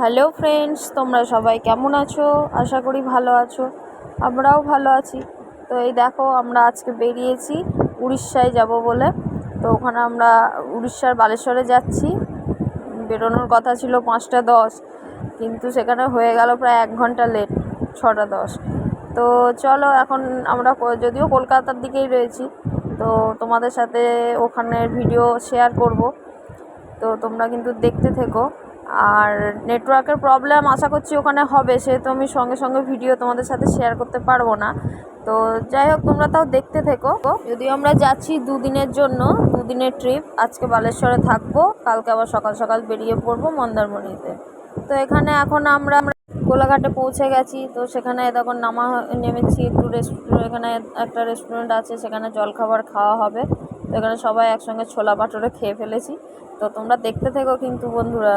Hello friends তোমরা সবাই কেমন আছো? আশা করি ভালো আছো। আমরাও ভালো আছি। তো এই দেখো, আমরা আজকে বেরিয়েছি উড়িষ্যায় যাব বলে। তো ওখানে আমরা উড়িষ্যার বালেশ্বরে যাচ্ছি। বেরোনোর কথা ছিল পাঁচটা দশ, কিন্তু সেখানে হয়ে গেল প্রায় এক ঘণ্টা লেট ছটা দশ। তো চলো, এখন আমরা যদিও কলকাতার দিকেই রয়েছি, তো তোমাদের সাথে ওখানের ভিডিও শেয়ার করব। তো তোমরা কিন্তু দেখতে থেকো। আর নেটওয়ার্কের প্রবলেম আশা করছি ওখানে হবে, সেহেতু আমি সঙ্গে সঙ্গে ভিডিও তোমাদের সাথে শেয়ার করতে পারব না। তো যাই হোক, তোমরা তাও দেখতে থেকো। যদিও আমরা যাচ্ছি দুদিনের জন্য, দুদিনের ট্রিপ আজকে বালেশ্বরে থাকব, কালকে আবার সকাল সকাল বেরিয়ে পড়ব মন্দারমণিতে। তো এখানে এখন আমরা কোলাঘাটে পৌঁছে গেছি, তো সেখানে তখন নামা নেমেছি একটু রেস্টুরেন্ট এখানে একটা রেস্টুরেন্ট আছে, সেখানে জলখাবার খাওয়া হবে। তো এখানে সবাই একসঙ্গে ছোলা পাটোরে খেয়ে ফেলেছি। তো তোমরা দেখতে থেকো কিন্তু বন্ধুরা।